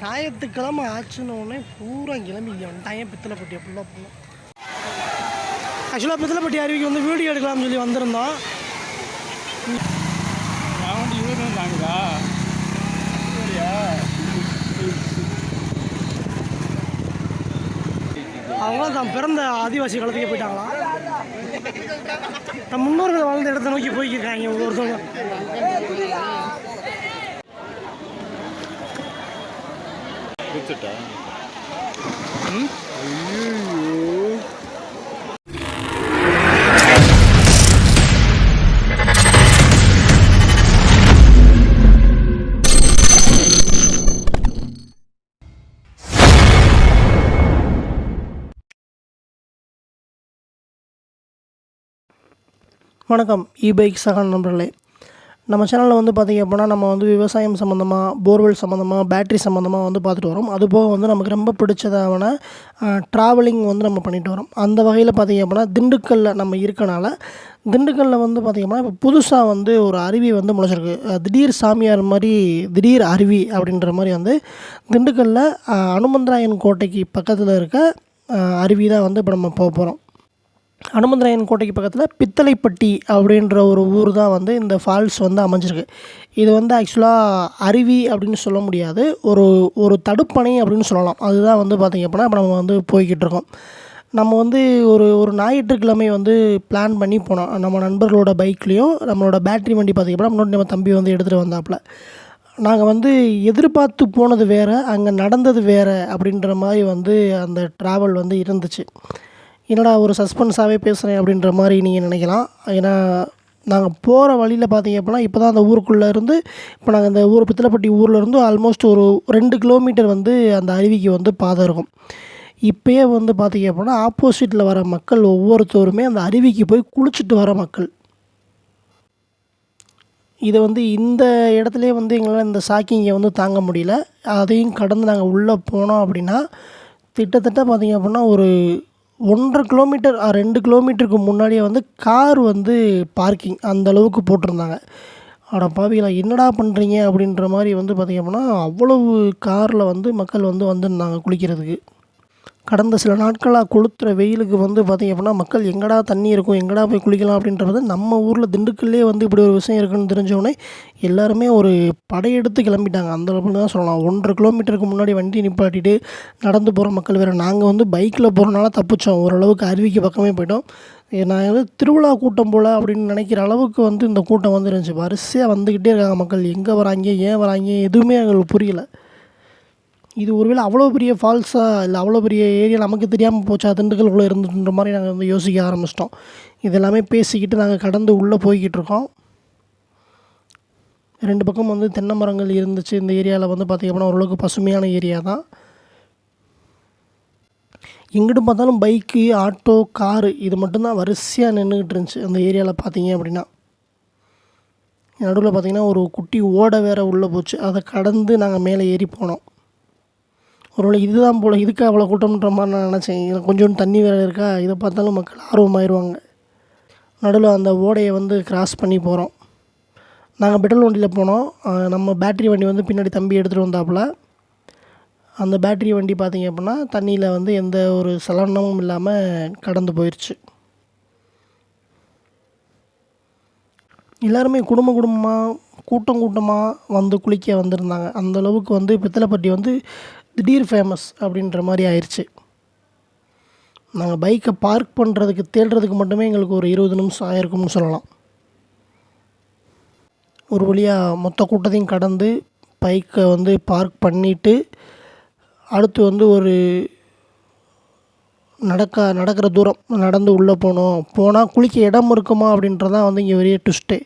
ஞாயிற்றுக்கிழமை ஆச்சுன்னு உடனே பூரா கிளம்பி இங்கே வந்துட்டாங்க பித்தளைப்பட்டி ஃபுல்லாக போகணும் ஆக்சுவலாக பித்தளைப்பட்டி அருவிக்கு வந்து வீடியோ எடுக்கலாம்னு சொல்லி வந்திருந்தோம். நான் வந்து இவர் இருந்தாங்களா சரியா? அவங்களாம் தான் பிறந்த ஆதிவாசி காலத்துக்கே போயிட்டாங்களாம் நம்ம முன்னோர்கள் வாழ்ந்த இடத்த நோக்கி போய்க்கிருக்காங்க ஒவ்வொருத்தவங்க. குத்துட்டா வணக்கம். இ பைக் சகன் நண்பர்களே நம்ம சேனலில் வந்து பார்த்திங்க அப்படின்னா நம்ம வந்து விவசாயம் சம்மந்தமாக போர்வெல் சம்மந்தமாக பேட்டரி சம்மந்தமாக வந்து பார்த்துட்டு வரோம். அது போக வந்து நமக்கு ரொம்ப பிடிச்சதான ட்ராவலிங் வந்து நம்ம பண்ணிட்டு வரோம். அந்த வகையில் பார்த்திங்க அப்படின்னா திண்டுக்கல்லில் நம்ம இருக்கனால திண்டுக்கல்லில் வந்து பார்த்திங்க அப்படின்னா இப்போ புதுசாக வந்து ஒரு அருவி வந்து முளைச்சிருக்கு. திடீர் சாமியார் மாதிரி திடீர் அருவி அப்படின்ற மாதிரி வந்து திண்டுக்கல்லில் அனுமந்தராயன் கோட்டைக்கு பக்கத்தில் இருக்க அருவி தான் வந்து இப்போ நம்ம போக போகிறோம் அனுமந்தராயன் கோட்டைக்கு பக்கத்தில் பித்தளைப்பட்டி அப்படின்ற ஒரு ஊர் தான் வந்து இந்த ஃபால்ஸ் வந்து அமைஞ்சிருக்கு. இது வந்து ஆக்சுவலாக அருவி அப்படின்னு சொல்ல முடியாது. ஒரு ஒரு தடுப்பணை அப்படின்னு சொல்லலாம். அதுதான் வந்து பார்த்திங்க அப்படின்னா இப்போ நம்ம வந்து போய்கிட்டு இருக்கோம். நம்ம வந்து ஒரு ஒரு ஞாயிற்றுக்கிழமை வந்து பிளான் பண்ணி போனோம். நம்ம நண்பர்களோட பைக்லேயும் நம்மளோட பேட்டரி வண்டி பார்த்திங்க அப்படின்னா முன்னாடி நம்ம தம்பி வந்து எடுத்துகிட்டு வந்தாப்புல. நாங்கள் வந்து எதிர்பார்த்து போனது வேறு அங்கே நடந்தது வேறு அப்படின்ற மாதிரி வந்து அந்த ட்ராவல் வந்து இருந்துச்சு. என்னடா ஒரு சஸ்பென்ஸாகவே பேசுகிறேன் அப்படின்ற மாதிரி நீங்கள் நினைக்கலாம். ஏன்னா நாங்கள் போகிற வழியில் பார்த்தீங்க அப்படின்னா இப்போ தான் அந்த ஊருக்குள்ளே இருந்து இப்போ நாங்கள் அந்த ஊர் பித்தளைப்பட்டி ஊரில் இருந்து ஆல்மோஸ்ட் ஒரு ரெண்டு கிலோமீட்டர் வந்து அந்த அருவிக்கு வந்து பாதை இருக்கும். இப்போயே வந்து பார்த்தீங்க அப்படின்னா ஆப்போசிட்டில் வர மக்கள் ஒவ்வொருத்தருமே அந்த அருவிக்கு போய் குளிச்சுட்டு வர மக்கள். இதை வந்து இந்த இடத்துலையே வந்து எங்களால் இந்த ஷாக்கிங்கை வந்து தாங்க முடியல. அதையும் கடந்து நாங்கள் உள்ளே போனோம் அப்படின்னா கிட்டத்தட்ட பார்த்தீங்க அப்படின்னா ஒரு ஒன்றரை கிலோமீட்டர் ரெண்டு கிலோமீட்டருக்கு முன்னாடியே வந்து கார் வந்து பார்க்கிங் அந்த அளவுக்கு போட்டிருந்தாங்க. அட பாவிகளா என்னடா பண்ணுறீங்க அப்படின்ற மாதிரி வந்து பார்த்திங்க அப்படின்னா அவ்வளவு காரில் வந்து மக்கள் வந்து வந்திருந்தாங்க குளிக்கிறதுக்கு. கடந்த சில நாட்களாக கொளுத்துற வெயிலுக்கு வந்து பார்த்திங்க அப்படின்னா மக்கள் எங்கடா தண்ணி இருக்கும் எங்கடா போய் குளிக்கலாம் அப்படின்றது நம்ம ஊரில் திண்டுக்கல்லே வந்து இப்படி ஒரு விஷயம் இருக்குன்னு தெரிஞ்சோடனே எல்லாருமே ஒரு படையெடுத்து கிளம்பிட்டாங்க. அந்த அளவுக்கு தான் சொல்லலாம். ஒன்றரை கிலோமீட்டருக்கு முன்னாடி வண்டி நிப்பாட்டிட்டு நடந்து போகிற மக்கள் வேறு. நாங்கள் வந்து பைக்கில் போகிறனால தப்பிச்சோம். ஓரளவுக்கு அருவிக்கு பக்கமே போயிட்டோம். நான் வந்து திருவிழா கூட்டம் போல் அப்படின்னு நினைக்கிற அளவுக்கு வந்து இந்த கூட்டம் வந்து இருந்துச்சு வரிசையாக வந்துக்கிட்டே இருக்காங்க மக்கள். எங்கே வராங்க ஏன் வராங்க எதுவுமே எங்களுக்கு புரியல. இது ஒருவேளை அவ்வளோ பெரிய ஃபால்ஸாக இல்லை அவ்வளோ பெரிய ஏரியா நமக்கு தெரியாமல் போச்சா? திண்டுக்கல்குள்ளே இருந்துன்ற மாதிரி நாங்கள் வந்து யோசிக்க ஆரம்பிச்சிட்டோம். இது எல்லாமே பேசிக்கிட்டு நாங்கள் கடந்து உள்ளே போய்கிட்டு இருக்கோம். ரெண்டு பக்கம் வந்து தென்னை மரங்கள் இருந்துச்சு. இந்த ஏரியாவில் வந்து பார்த்திங்க அப்படின்னா ஓரளவுக்கு பசுமையான ஏரியா தான். எங்கிட்டு பார்த்தாலும் பைக்கு ஆட்டோ காரு இது மட்டும்தான் வரிசையாக நின்றுக்கிட்டு இருந்துச்சு அந்த ஏரியாவில் பார்த்தீங்க அப்படின்னா. நடுவில் பார்த்திங்கன்னா ஒரு குட்டி ஓடை வேற உள்ளே போச்சு. அதை கடந்து நாங்கள் மேலே ஏறி போனோம். ஒருவேளை இதுதான் போல் இதுக்கு அவ்வளோ கூட்டம்ன்ற மாதிரி நான் நினச்சேன். இதில் கொஞ்சோண்டு தண்ணி வேறு இருக்கா? இதை பார்த்தாலும் மக்கள் ஆர்வமாயிருவாங்க. நடுவில் அந்த ஓடையை வந்து கிராஸ் பண்ணி போகிறோம் நாங்கள் பெட்ரோல் வண்டியில் போனோம். நம்ம பேட்டரி வண்டி வந்து பின்னாடி தம்பி எடுத்துகிட்டு வந்தாப்புல. அந்த பேட்டரி வண்டி பார்த்திங்க அப்படின்னா தண்ணியில் வந்து எந்த ஒரு சலனமும் இல்லாமல் கடந்து போயிடுச்சு எல்லாருமே குடும்ப குடும்பமாக கூட்டம் கூட்டமாக வந்து குளிக்க வந்திருந்தாங்க. அந்தளவுக்கு வந்து பித்தளைப்பட்டி வந்து திடீர் ஃபேமஸ் அப்படின்ற மாதிரி ஆயிடுச்சு நாங்கள் பைக்கை பார்க் பண்ணுறதுக்கு தேடுறதுக்கு மட்டுமே எங்களுக்கு ஒரு இருபது நிமிஷம் ஆயிருக்கும்னு சொல்லலாம். ஒரு வழியாக மொத்த கூட்டத்தையும் கடந்து பைக்கை வந்து பார்க் பண்ணிவிட்டு அடுத்து வந்து ஒரு நடக்க நடக்கிற தூரம் நடந்து உள்ளே போனோம். போனால் குளிக்க இடம் இருக்குமா அப்படின்றதான் வந்து இங்கே பெரிய ட்விஸ்ட்டே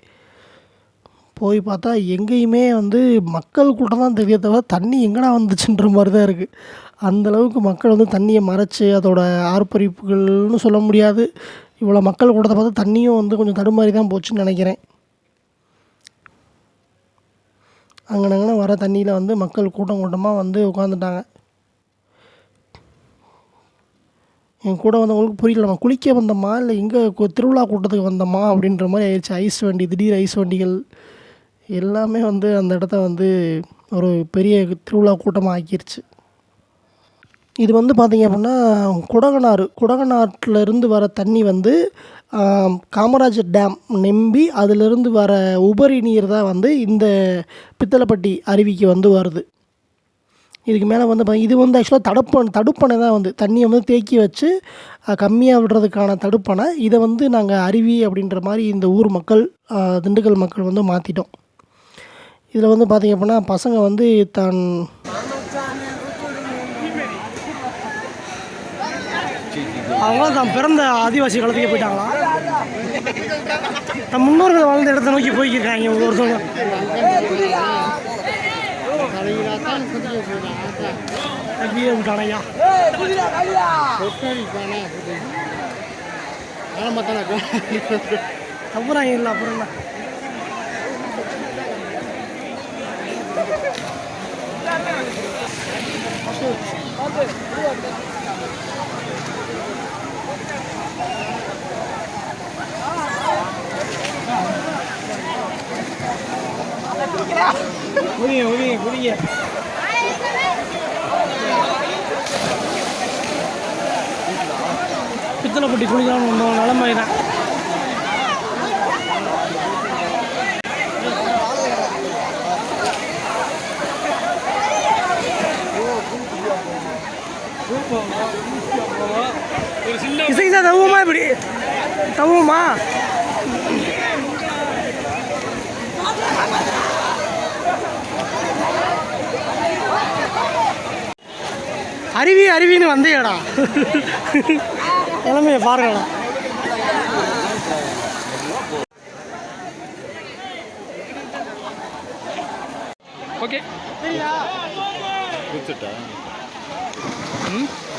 போய் பார்த்தா எங்கேயுமே வந்து மக்கள் கூட்டம் தான் தெரிய தவிர தண்ணி எங்கடா வந்துச்சுன்ற மாதிரி தான் இருக்குது அந்தளவுக்கு மக்கள் வந்து தண்ணியை மறைச்சி அதோட ஆர்ப்பரிப்புகள்னு சொல்ல முடியாது. இவ்வளோ மக்கள் கூட்டத்தை பார்த்தா தண்ணியும் வந்து கொஞ்சம் தடுமாறி தான் போச்சுன்னு நினைக்கிறேன். அங்கனங்கன வர தண்ணியில் வந்து மக்கள் கூட்டம் கூட்டமாக வந்து உட்காந்துட்டாங்க என் கூட வந்தவங்களுக்கு புரியல நம்ம குளிக்க வந்தோமா? இல்லை எங்கே திருவிழா கூட்டத்துக்கு வந்தோமா? அப்படின்ற மாதிரி ஆயிடுச்சு. ஐஸ் வண்டி திடீர் ஐஸ் வண்டிகள். எல்லாமே வந்து அந்த இடத்த வந்து ஒரு பெரிய திருவிழா கூட்டமாக ஆக்கிருச்சு இது வந்து பார்த்திங்க அப்படின்னா குடகனாறு குடகனாற்றுலேருந்து வர தண்ணி வந்து காமராஜர் டேம் நம்பி அதிலிருந்து வர உபரி நீர் தான் வந்து இந்த பித்தளைப்பட்டி அருவிக்கு வந்து வருது. இதுக்கு மேலே வந்து இது வந்து ஆக்சுவலாக தடுப்பணை தடுப்பணை தான் வந்து. தண்ணியை வந்து தேக்கி வச்சு கம்மியாக விடுறதுக்கான தடுப்பணை. இதை வந்து நாங்கள் அருவி அப்படின்ற மாதிரி இந்த ஊர் மக்கள் திண்டுக்கல் மக்கள் வந்து மாற்றிட்டோம் இதில் வந்து பார்த்திங்க அப்படின்னா பசங்க வந்து தான் அவங்க தான் பிறந்த ஆதிவாசி காலத்துக்கே போயிட்டாங்களா? நம் முன்னோர்கள் வாழ்ந்த இடத்த நோக்கி போய்க்கிருக்காங்க ஒவ்வொருத்தவங்க அப்படியே விட்டானையா அப்புறம் இல்லை அப்புறம் என்ன? குதிங்க குதிங்க பித்தளை பட்டி குளிக்கலாம்னு ஒன்று நிலமை தான். சார் தவுமா இப்படி? தவுமா? அருவி அருவின்னு வந்தேடா. நிலைமைய பாருங்கடா. ஓகே. Hm?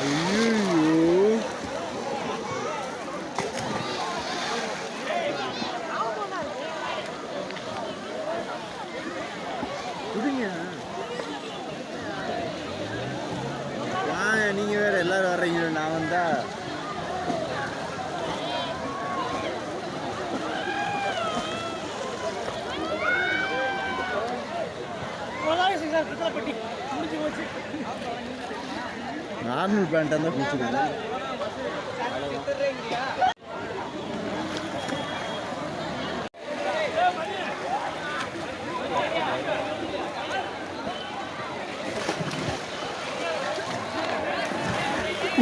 நார்மல் பேண்ட் தான் பிடிச்சிருக்கேன்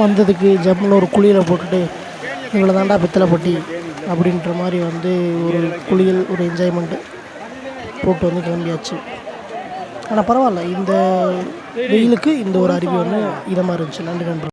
வந்ததுக்கு ஜம்முன்னு ஒரு குழியில் போட்டுட்டு இவ்வளோ தாண்டா பித்தளைப்பட்டி அப்படின்ற மாதிரி வந்து ஒரு குளியல் ஒரு என்ஜாய்மெண்ட்டு போட்டு வந்து கிளம்பியாச்சு. ஆனால் பரவாயில்ல இந்த வெயிலுக்கு இந்த ஒரு அருவி வந்து இதமாக இருந்துச்சு. நன்றி நண்பர்